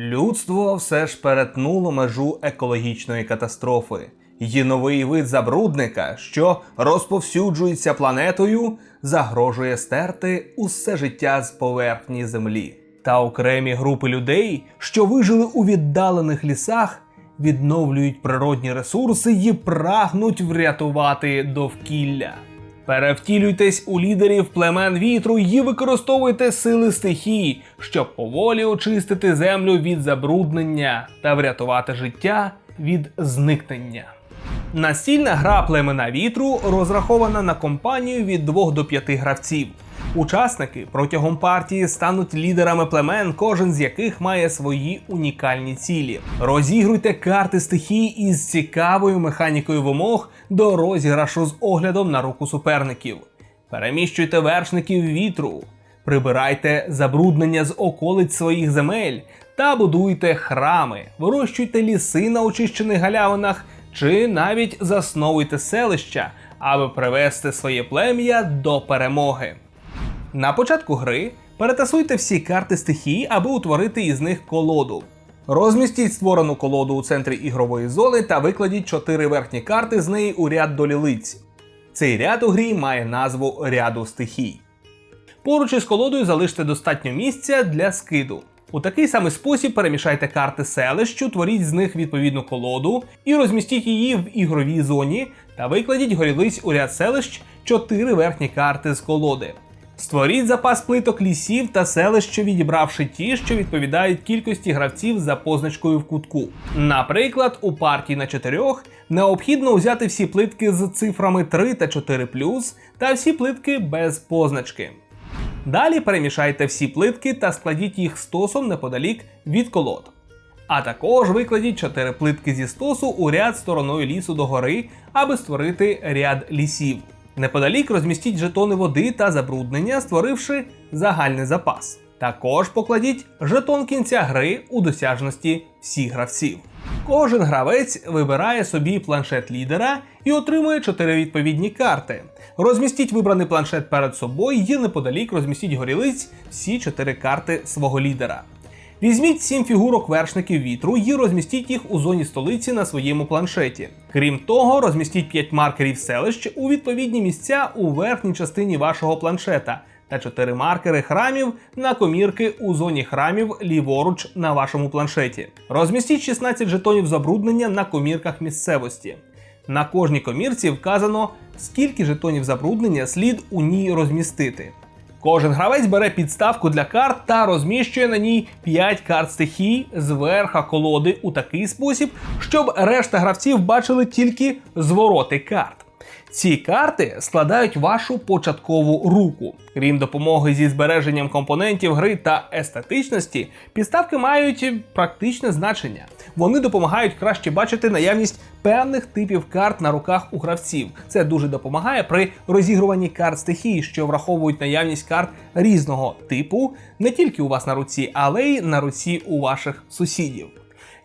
Людство все ж перетнуло межу екологічної катастрофи. Є новий вид забрудника, що розповсюджується планетою, загрожує стерти усе життя з поверхні землі. Та окремі групи людей, що вижили у віддалених лісах, відновлюють природні ресурси і прагнуть врятувати довкілля. Перевтілюйтесь у лідерів племен вітру і використовуйте сили стихій, щоб поволі очистити землю від забруднення та врятувати життя від зникнення. Настільна гра племена вітру розрахована на компанію від 2 до 5 гравців. Учасники протягом партії стануть лідерами племен, кожен з яких має свої унікальні цілі. Розігруйте карти стихій із цікавою механікою вимог до розіграшу з оглядом на руку суперників. Переміщуйте вершників вітру, прибирайте забруднення з околиць своїх земель та будуйте храми, вирощуйте ліси на очищених галявинах чи навіть засновуйте селища, аби привести своє плем'я до перемоги. На початку гри перетасуйте всі карти стихій, аби утворити із них колоду. Розмістіть створену колоду у центрі ігрової зони та викладіть 4 верхні карти з неї у ряд до лілиць. Цей ряд у грі має назву ряду стихій. Поруч із колодою залиште достатньо місця для скиду. У такий самий спосіб перемішайте карти селищ, утворіть з них відповідну колоду і розмістіть її в ігровій зоні та викладіть горілиць у ряд селищ 4 верхні карти з колоди. Створіть запас плиток лісів та селищ, відібравши ті, що відповідають кількості гравців за позначкою в кутку. Наприклад, у партії на чотирьох необхідно взяти всі плитки з цифрами 3 та 4 та всі плитки без позначки. Далі перемішайте всі плитки та складіть їх стосом неподалік від колод. А також викладіть 4 плитки зі стосу у ряд стороною лісу догори, аби створити ряд лісів. Неподалік розмістіть жетони води та забруднення, створивши загальний запас. Також покладіть жетон кінця гри у досяжності всіх гравців. Кожен гравець вибирає собі планшет лідера і отримує 4 відповідні карти. Розмістіть вибраний планшет перед собою і неподалік розмістіть горілиць всі 4 карти свого лідера. Візьміть 7 фігурок вершників вітру і розмістіть їх у зоні столиці на своєму планшеті. Крім того, розмістіть 5 маркерів селищ у відповідні місця у верхній частині вашого планшета та 4 маркери храмів на комірки у зоні храмів ліворуч на вашому планшеті. Розмістіть 16 жетонів забруднення на комірках місцевості. На кожній комірці вказано, скільки жетонів забруднення слід у ній розмістити. Кожен гравець бере підставку для карт та розміщує на ній 5 карт стихій з верха колоди у такий спосіб, щоб решта гравців бачили тільки звороти карт. Ці карти складають вашу початкову руку. Крім допомоги зі збереженням компонентів гри та естетичності, підставки мають практичне значення. Вони допомагають краще бачити наявність певних типів карт на руках у гравців. Це дуже допомагає при розігруванні карт стихій, що враховують наявність карт різного типу не тільки у вас на руці, але й на руці у ваших сусідів.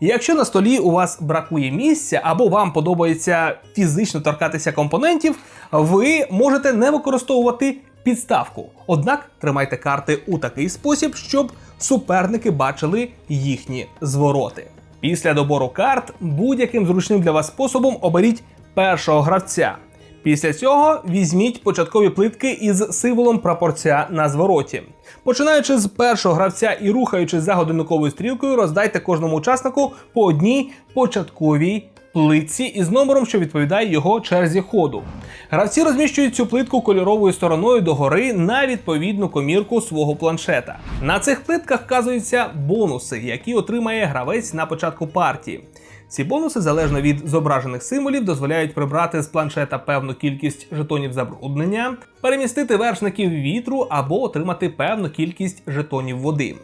Якщо на столі у вас бракує місця або вам подобається фізично торкатися компонентів, ви можете не використовувати підставку. Однак тримайте карти у такий спосіб, щоб суперники бачили їхні звороти. Після добору карт будь-яким зручним для вас способом оберіть першого гравця. Після цього візьміть початкові плитки із символом прапорця на звороті. Починаючи з першого гравця і рухаючись за годинниковою стрілкою, роздайте кожному учаснику по одній початковій плитці із номером, що відповідає його черзі ходу. Гравці розміщують цю плитку кольоровою стороною догори на відповідну комірку свого планшета. На цих плитках вказуються бонуси, які отримає гравець на початку партії. Ці бонуси, залежно від зображених символів, дозволяють прибрати з планшета певну кількість жетонів забруднення, перемістити вершників вітру або отримати певну кількість жетонів води.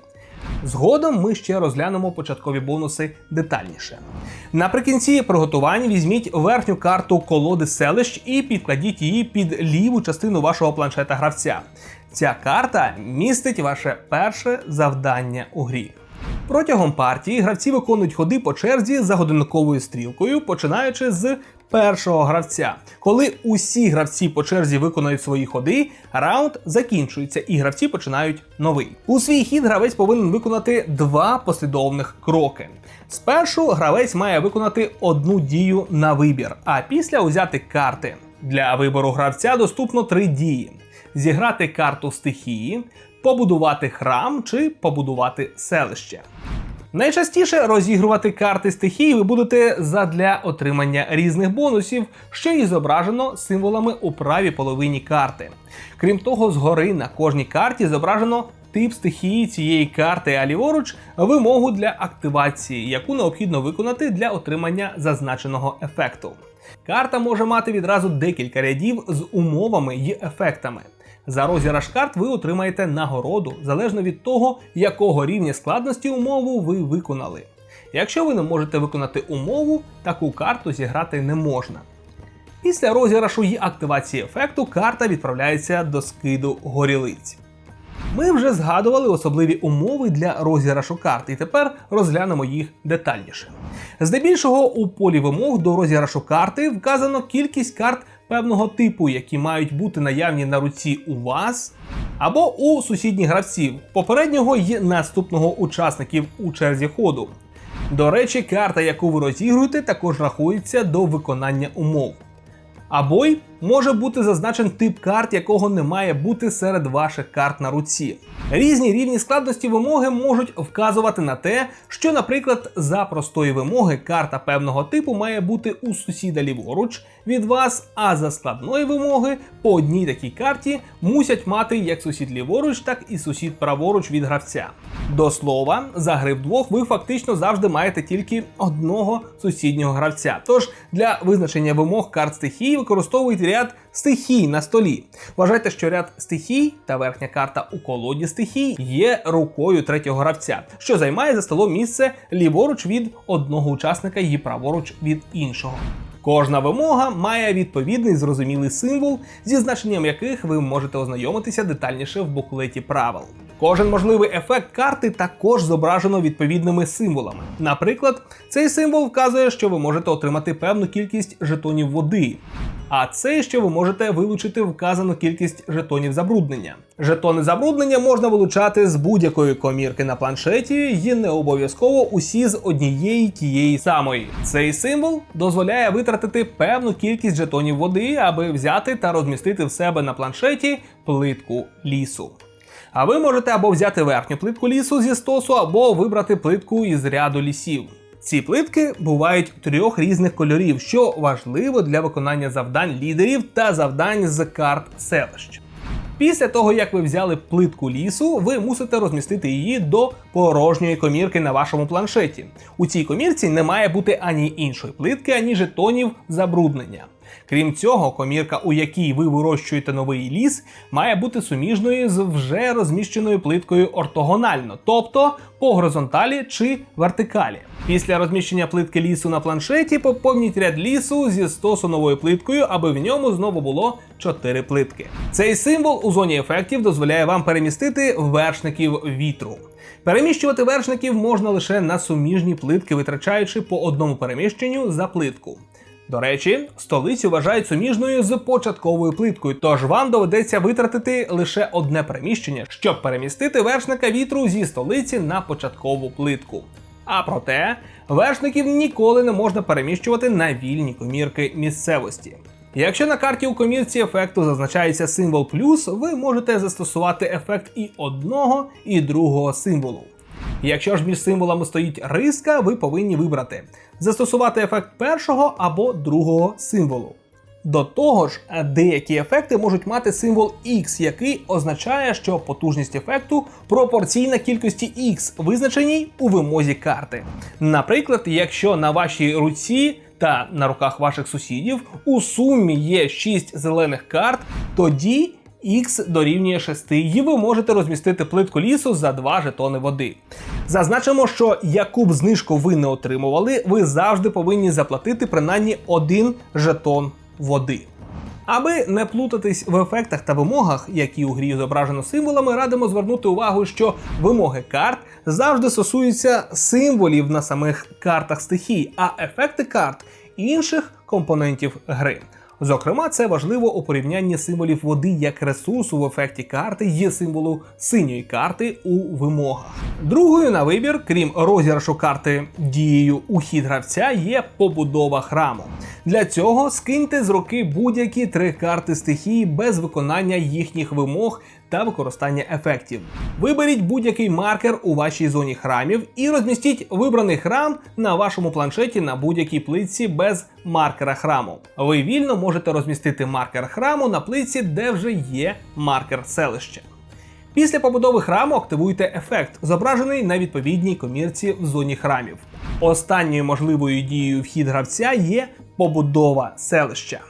Згодом ми ще розглянемо початкові бонуси детальніше. Наприкінці приготувань візьміть верхню карту колоди селищ і підкладіть її під ліву частину вашого планшета гравця. Ця карта містить ваше перше завдання у грі. Протягом партії гравці виконують ходи по черзі за годинниковою стрілкою, починаючи з першого гравця. Коли усі гравці по черзі виконають свої ходи, раунд закінчується і гравці починають новий. У свій хід гравець повинен виконати два послідовних кроки. Спершу гравець має виконати одну дію на вибір, а після узяти карти. Для вибору гравця доступно три дії: зіграти карту стихії, побудувати храм чи побудувати селище. Найчастіше розігрувати карти стихії ви будете задля отримання різних бонусів, що і зображено символами у правій половині карти. Крім того, згори на кожній карті зображено тип стихії цієї карти, а ліворуч вимогу для активації, яку необхідно виконати для отримання зазначеного ефекту. Карта може мати відразу декілька рядів з умовами й ефектами. За розіграш карт ви отримаєте нагороду залежно від того, якого рівня складності умову ви виконали. Якщо ви не можете виконати умову, таку карту зіграти не можна. Після розіграшу і активації ефекту карта відправляється до скиду горілиць. Ми вже згадували особливі умови для розіграшу карт, і тепер розглянемо їх детальніше. Здебільшого у полі вимог до розіграшу карти вказано кількість карт певного типу, які мають бути наявні на руці у вас або у сусідніх гравців, попереднього й наступного учасників у черзі ходу. До речі, карта, яку ви розігруєте, також рахується до виконання умов. Або й може бути зазначен тип карт, якого не має бути серед ваших карт на руці. Різні рівні складності вимоги можуть вказувати на те, що, наприклад, за простої вимоги карта певного типу має бути у сусіда ліворуч від вас, а за складної вимоги по одній такій карті мусять мати як сусід ліворуч, так і сусід праворуч від гравця. До слова, за гри вдвох ви фактично завжди маєте тільки одного сусіднього гравця. Тож для визначення вимог карт стихії використовують ряд стихій на столі. Вважайте, що ряд стихій та верхня карта у колоді стихій є рукою третього гравця, що займає за столом місце ліворуч від одного учасника і праворуч від іншого. Кожна вимога має відповідний зрозумілий символ, зі значенням яких ви можете ознайомитися детальніше в буклеті правил. Кожен можливий ефект карти також зображено відповідними символами. Наприклад, цей символ вказує, що ви можете отримати певну кількість жетонів води. А цей, що ви можете вилучити вказану кількість жетонів забруднення. Жетони забруднення можна вилучати з будь-якої комірки на планшеті, і не обов'язково усі з однієї тієї самої. Цей символ дозволяє витратити певну кількість жетонів води, аби взяти та розмістити в себе на планшеті плитку лісу. А ви можете або взяти верхню плитку лісу зі стосу, або вибрати плитку із ряду лісів. Ці плитки бувають трьох різних кольорів, що важливо для виконання завдань лідерів та завдань з карт селищ. Після того, як ви взяли плитку лісу, ви мусите розмістити її до порожньої комірки на вашому планшеті. У цій комірці не має бути ані іншої плитки, ані жетонів забруднення. Крім цього, комірка, у якій ви вирощуєте новий ліс, має бути суміжною з вже розміщеною плиткою ортогонально, тобто по горизонталі чи вертикалі. Після розміщення плитки лісу на планшеті поповніть ряд лісу зі стосуновою плиткою, аби в ньому знову було 4 плитки. Цей символ у зоні ефектів дозволяє вам перемістити вершників вітру. Переміщувати вершників можна лише на суміжні плитки, витрачаючи по одному переміщенню за плитку. До речі, столицю вважають суміжною з початковою плиткою, тож вам доведеться витратити лише одне переміщення, щоб перемістити вершника вітру зі столиці на початкову плитку. А проте вершників ніколи не можна переміщувати на вільні комірки місцевості. Якщо на карті у комірці ефекту зазначається символ плюс, ви можете застосувати ефект і одного, і другого символу. Якщо ж між символами стоїть риска, ви повинні вибрати застосувати ефект першого або другого символу. До того ж, деякі ефекти можуть мати символ X, який означає, що потужність ефекту пропорційна кількості X, визначеній у вимозі карти. Наприклад, якщо на вашій руці та на руках ваших сусідів у сумі є 6 зелених карт, тоді X дорівнює 6, і ви можете розмістити плитку лісу за 2 жетони води. Зазначимо, що яку б знижку ви не отримували, ви завжди повинні заплатити принаймні один жетон води. Аби не плутатись в ефектах та вимогах, які у грі зображено символами, радимо звернути увагу, що вимоги карт завжди стосуються символів на самих картах стихій, а ефекти карт інших компонентів гри. Зокрема, це важливо у порівнянні символів води як ресурсу в ефекті карти є символу синьої карти у вимогах. Другою на вибір, крім розіграшу карти дією у хід гравця, є побудова храму. Для цього скиньте з руки будь-які три карти стихії без виконання їхніх вимог та використання ефектів. Виберіть будь-який маркер у вашій зоні храмів і розмістіть вибраний храм на вашому планшеті на будь-якій плитці без маркера храму. Ви вільно можете розмістити маркер храму на плитці, де вже є маркер селища. Після побудови храму активуйте ефект, зображений на відповідній комірці в зоні храмів. Останньою можливою дією вхід гравця є побудова селища.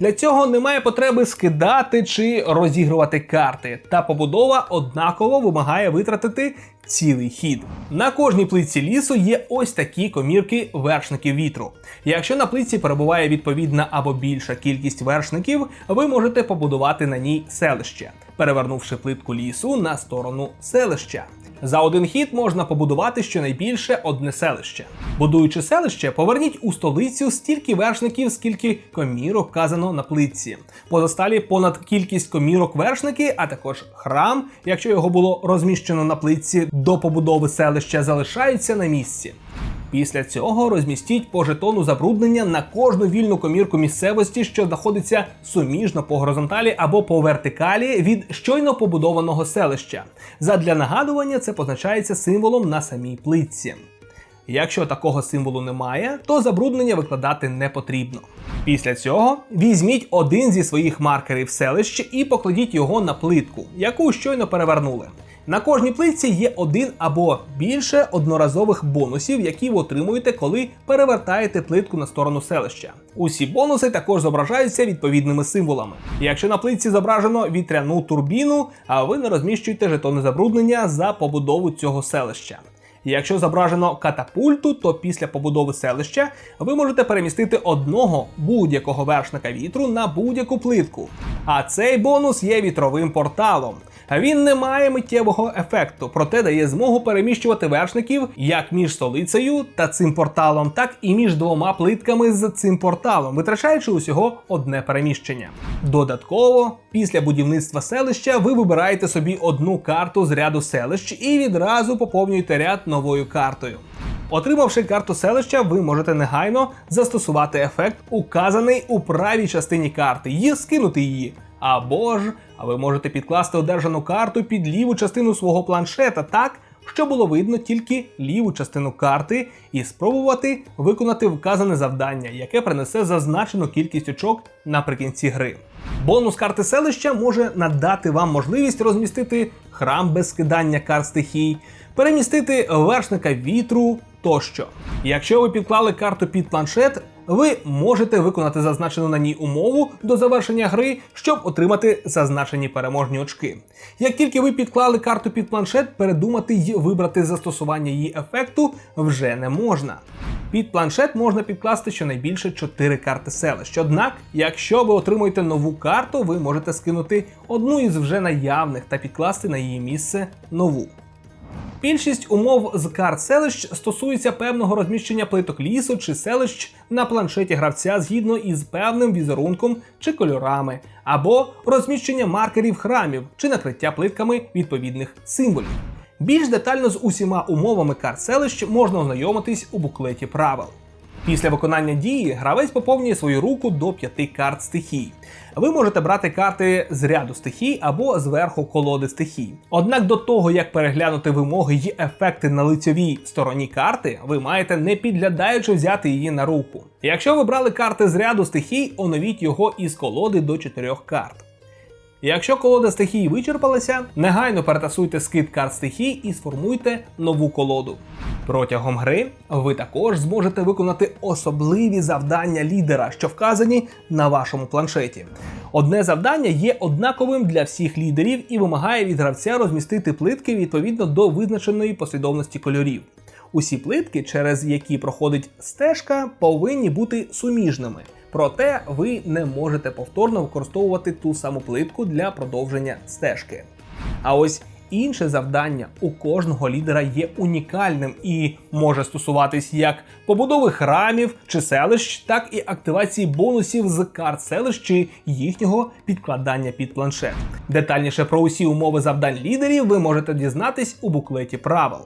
Для цього немає потреби скидати чи розігрувати карти, та побудова однаково вимагає витратити цілий хід. На кожній плитці лісу є ось такі комірки вершників вітру. Якщо на плитці перебуває відповідна або більша кількість вершників, ви можете побудувати на ній селище, перевернувши плитку лісу на сторону селища. За один хід можна побудувати щонайбільше одне селище. Будуючи селище, поверніть у столицю стільки вершників, скільки комірок вказано на плитці. Позасталі понад кількість комірок вершники, а також храм, якщо його було розміщено на плитці до побудови селища, залишаються на місці. Після цього розмістіть по жетону забруднення на кожну вільну комірку місцевості, що знаходиться суміжно по горизонталі або по вертикалі від щойно побудованого селища. Задля нагадування це позначається символом на самій плитці. Якщо такого символу немає, то забруднення викладати не потрібно. Після цього візьміть один зі своїх маркерів селища і покладіть його на плитку, яку щойно перевернули. На кожній плитці є один або більше одноразових бонусів, які ви отримуєте, коли перевертаєте плитку на сторону селища. Усі бонуси також зображаються відповідними символами. Якщо на плитці зображено вітряну турбіну, а ви не розміщуєте жетони забруднення за побудову цього селища. Якщо зображено катапульту, то після побудови селища ви можете перемістити одного будь-якого вершника вітру на будь-яку плитку. А цей бонус є вітровим порталом. Він не має миттєвого ефекту, проте дає змогу переміщувати вершників як між столицею та цим порталом, так і між двома плитками з цим порталом, витрачаючи усього одне переміщення. Додатково, після будівництва селища ви вибираєте собі одну карту з ряду селищ і відразу поповнюєте ряд новою картою. Отримавши карту селища, ви можете негайно застосувати ефект, указаний у правій частині карти, і скинути її. Або ж ви можете підкласти одержану карту під ліву частину свого планшета так, щоб було видно тільки ліву частину карти, і спробувати виконати вказане завдання, яке принесе зазначену кількість очок наприкінці гри. Бонус карти селища може надати вам можливість розмістити храм без скидання карт стихій, перемістити вершника вітру тощо. Якщо ви підклали карту під планшет, ви можете виконати зазначену на ній умову до завершення гри, щоб отримати зазначені переможні очки. Як тільки ви підклали карту під планшет, передумати й вибрати застосування її ефекту вже не можна. Під планшет можна підкласти щонайбільше 4 карти селищ. Однак, якщо ви отримуєте нову карту, ви можете скинути одну із вже наявних та підкласти на її місце нову. Більшість умов з карт селищ стосується певного розміщення плиток лісу чи селищ на планшеті гравця згідно із певним візерунком чи кольорами, або розміщення маркерів храмів чи накриття плитками відповідних символів. Більш детально з усіма умовами карт селищ можна ознайомитись у буклеті правил. Після виконання дії гравець поповнює свою руку до п'яти карт стихій. Ви можете брати карти з ряду стихій або зверху колоди стихій. Однак до того, як переглянути вимоги й ефекти на лицьовій стороні карти, ви маєте не підглядаючи взяти її на руку. Якщо ви брали карти з ряду стихій, оновіть його із колоди до чотирьох карт. Якщо колода стихій вичерпалася, негайно перетасуйте скид карт стихій і сформуйте нову колоду. Протягом гри ви також зможете виконати особливі завдання лідера, що вказані на вашому планшеті. Одне завдання є однаковим для всіх лідерів і вимагає від гравця розмістити плитки відповідно до визначеної послідовності кольорів. Усі плитки, через які проходить стежка, повинні бути суміжними. Проте ви не можете повторно використовувати ту саму плитку для продовження стежки. А ось інше завдання у кожного лідера є унікальним і може стосуватись як побудови храмів чи селищ, так і активації бонусів з карт селищ чи їхнього підкладання під планшет. Детальніше про усі умови завдань лідерів ви можете дізнатись у буклеті правил.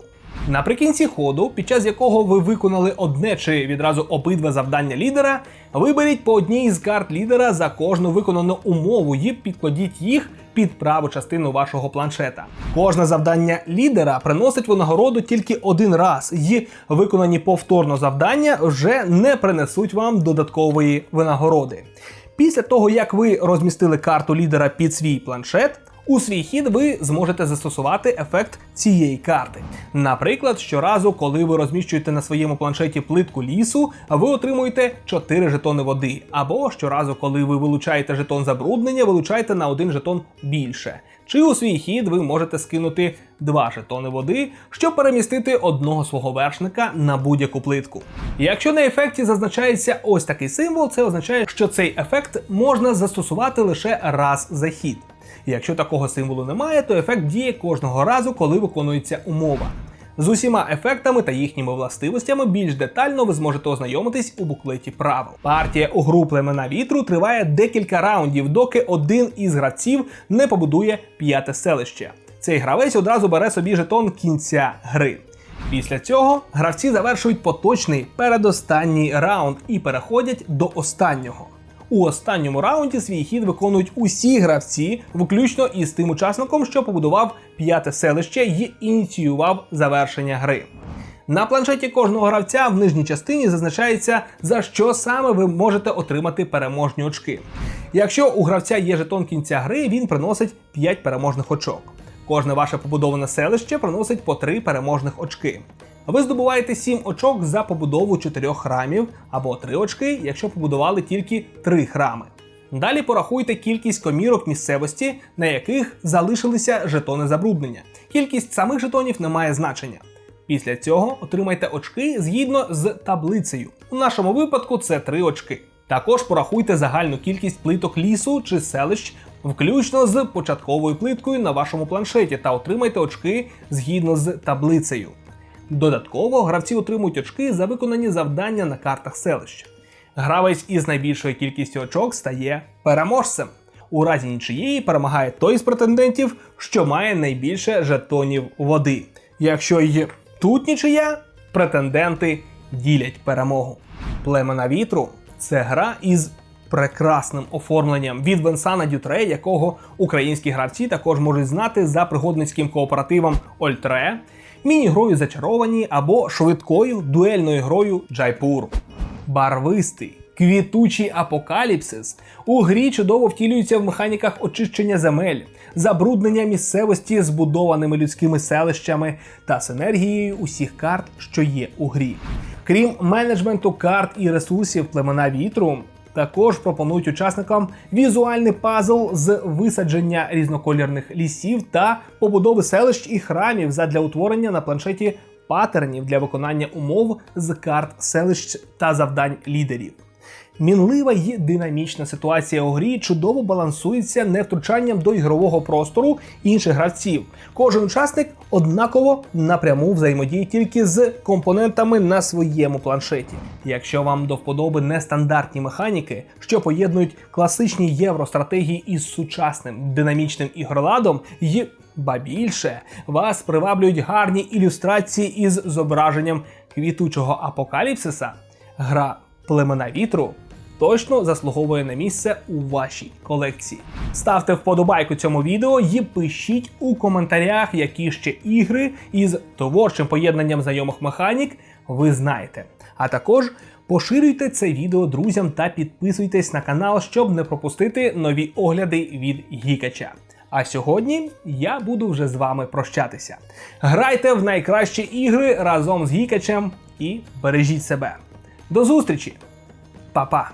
Наприкінці ходу, під час якого ви виконали одне чи відразу обидва завдання лідера, виберіть по одній з карт лідера за кожну виконану умову і підкладіть їх під праву частину вашого планшета. Кожне завдання лідера приносить винагороду тільки один раз, і виконані повторно завдання вже не принесуть вам додаткової винагороди. Після того, як ви розмістили карту лідера під свій планшет, у свій хід ви зможете застосувати ефект цієї карти. Наприклад, щоразу, коли ви розміщуєте на своєму планшеті плитку лісу, ви отримуєте 4 жетони води. Або щоразу, коли ви вилучаєте жетон забруднення, вилучаєте на один жетон більше. Чи у свій хід ви можете скинути 2 жетони води, щоб перемістити одного свого вершника на будь-яку плитку. Якщо на ефекті зазначається ось такий символ, це означає, що цей ефект можна застосувати лише раз за хід. Якщо такого символу немає, то ефект діє кожного разу, коли виконується умова. З усіма ефектами та їхніми властивостями більш детально ви зможете ознайомитись у буклеті правил. Партія у гру племена вітру триває декілька раундів, доки один із гравців не побудує п'яте селище. Цей гравець одразу бере собі жетон кінця гри. Після цього гравці завершують поточний передостанній раунд і переходять до останнього. У останньому раунді свій хід виконують усі гравці, включно із тим учасником, що побудував п'яте селище і ініціював завершення гри. На планшеті кожного гравця в нижній частині зазначається, за що саме ви можете отримати переможні очки. Якщо у гравця є жетон кінця гри, він приносить 5 переможних очок. Кожне ваше побудоване селище приносить по 3 переможних очки. Ви здобуваєте 7 очок за побудову 4 храмів або 3 очки, якщо побудували тільки 3 храми. Далі порахуйте кількість комірок місцевості, на яких залишилися жетони забруднення. Кількість самих жетонів не має значення. Після цього отримайте очки згідно з таблицею. У нашому випадку це 3 очки. Також порахуйте загальну кількість плиток лісу чи селищ, включно з початковою плиткою на вашому планшеті, та отримайте очки згідно з таблицею. Додатково гравці отримують очки за виконані завдання на картах селища. Гравець із найбільшою кількістю очок стає переможцем. У разі нічиєї перемагає той з претендентів, що має найбільше жетонів води. Якщо й тут нічия, претенденти ділять перемогу. Племена вітру це гра із прекрасним оформленням від Венсана Дютре, якого українські гравці також можуть знати за пригодницьким кооперативом Ольтре, міні-грою зачаровані або швидкою дуельною грою Джайпур. Барвистий. Квітучий апокаліпсис у грі чудово втілюється в механіках очищення земель, забруднення місцевості збудованими людськими селищами та синергією усіх карт, що є у грі. Крім менеджменту карт і ресурсів племена вітру, також пропонують учасникам візуальний пазл з висадження різнокольорних лісів та побудови селищ і храмів задля утворення на планшеті патернів для виконання умов з карт селищ та завдань лідерів. Мінлива й динамічна ситуація у грі чудово балансується невтручанням до ігрового простору інших гравців. Кожен учасник однаково напряму взаємодіє тільки з компонентами на своєму планшеті. Якщо вам до вподоби нестандартні механіки, що поєднують класичні євростратегії із сучасним динамічним ігроладом, й ба більше вас приваблюють гарні ілюстрації із зображенням квітучого апокаліпсиса, гра племена вітру точно заслуговує на місце у вашій колекції. Ставте вподобайку цьому відео і пишіть у коментарях, які ще ігри із творчим поєднанням знайомих механік ви знаєте. А також поширюйте це відео друзям та підписуйтесь на канал, щоб не пропустити нові огляди від Гікача. А сьогодні я буду вже з вами прощатися. Грайте в найкращі ігри разом з Гікачем і бережіть себе. До зустрічі, Па-па!